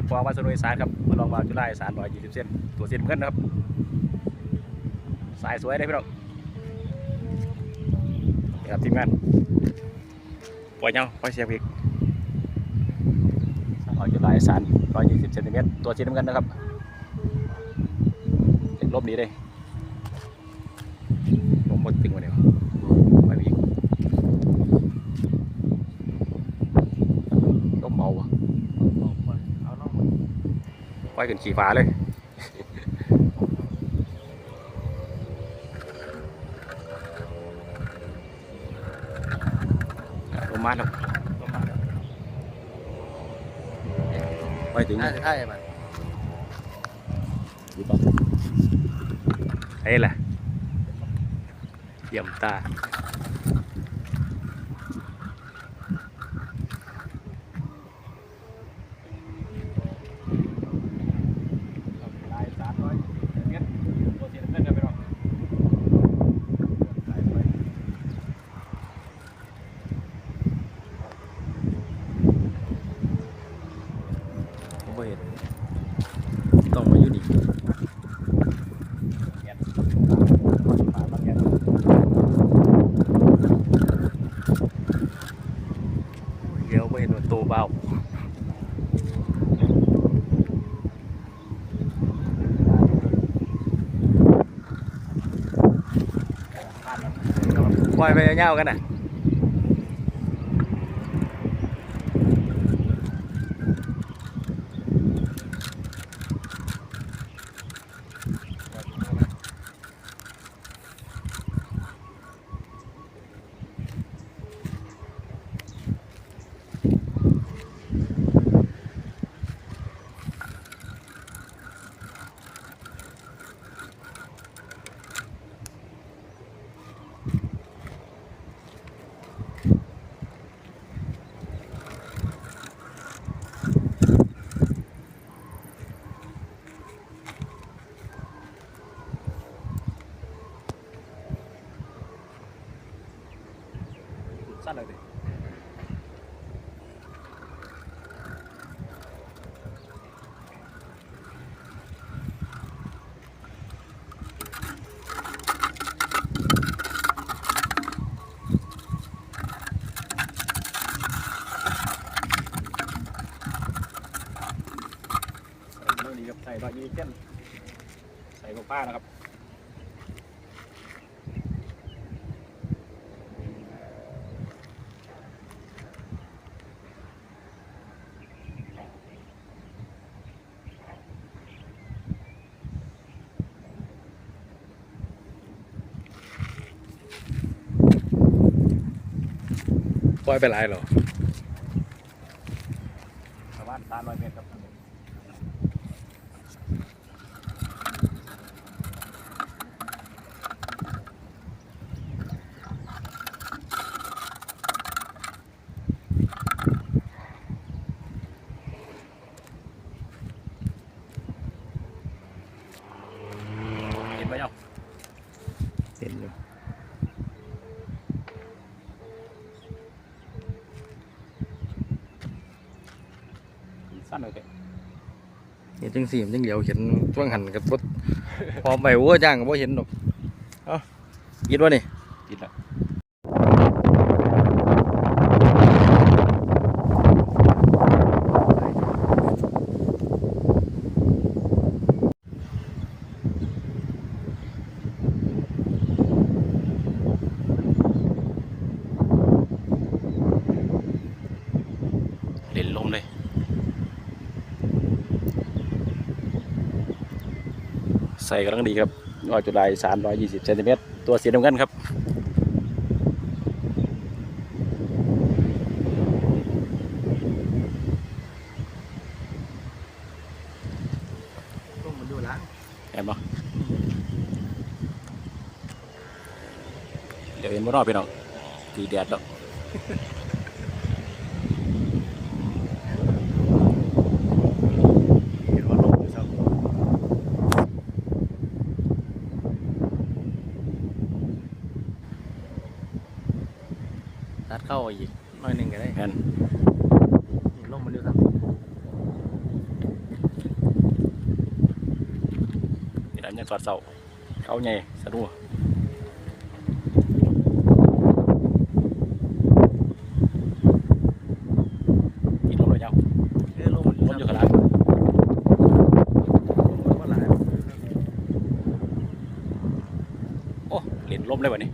น้องชาวเบ้าโมเตปอวัสดุยสารครับมาลองวาวจุฬาอีสานร้อยยี่สิบเส้นตัวเส้นเหมือนนะครับ สายสวยได้พี่น้องนี่ครับทีมงานปล่อยเงาปล่อยเสียบอีกร้อยจุฬาสานร้อยยี่สิบเซนติเมตรตัวเส้นเหมือนกันนะครับเด็กลบนี้เลยลมหมดตึงมาเดียวไปอีกลมเบาอะ เอาน้อง ปล่ อยขึ้นขี่ฟ้าเลยลมมาแล้วลงมาไปถึงน่าจะใช่มันอยู่ปะเอ้ยแหละเยี่ยมตาลายสามร้อยเมตรตัวเสียเงินกันไปหรอกลายไปผมบ่เห็น ต้องมาอยู่นี่เดี๋ยวบ่เห็นว่าโตเบาปล่อยไปยากันน่ะ สั้นเลยดิใส่เองนี้ครับใส่ดอกยีเส้นใส่พวกป้านะครับ ล่อยไปหลายเหรอประมาณสามร้อยเมตรครับเห็นไหมเนาะเห็นอยู่ สั้นเลย เห็นจังสี่มันจังเหลียวเห็นช่วงหันกับรถพอไปวัวจ้างก็บ่เห็นดอกเอ้าคิดว่านี่กินละเล่นลมเลย ใส่กำลังดีครับร้อยจุดลายสามร้อยยี่สิบเซนติเมตรตัวสีน้ำเงินครับต้องมันดูล้างเห็นปะเดี๋ยวเห็นบ่รอบพี่น้องตีแดดแล้ว ตัดเข้าอีกน้อยหนึ่งก็ได้แผ่นนี่ลงมาดูครับนี่แหละยังสอดเสาเขาใหญ่สะดวกโอ้เหรียญล้มเลยวะนี่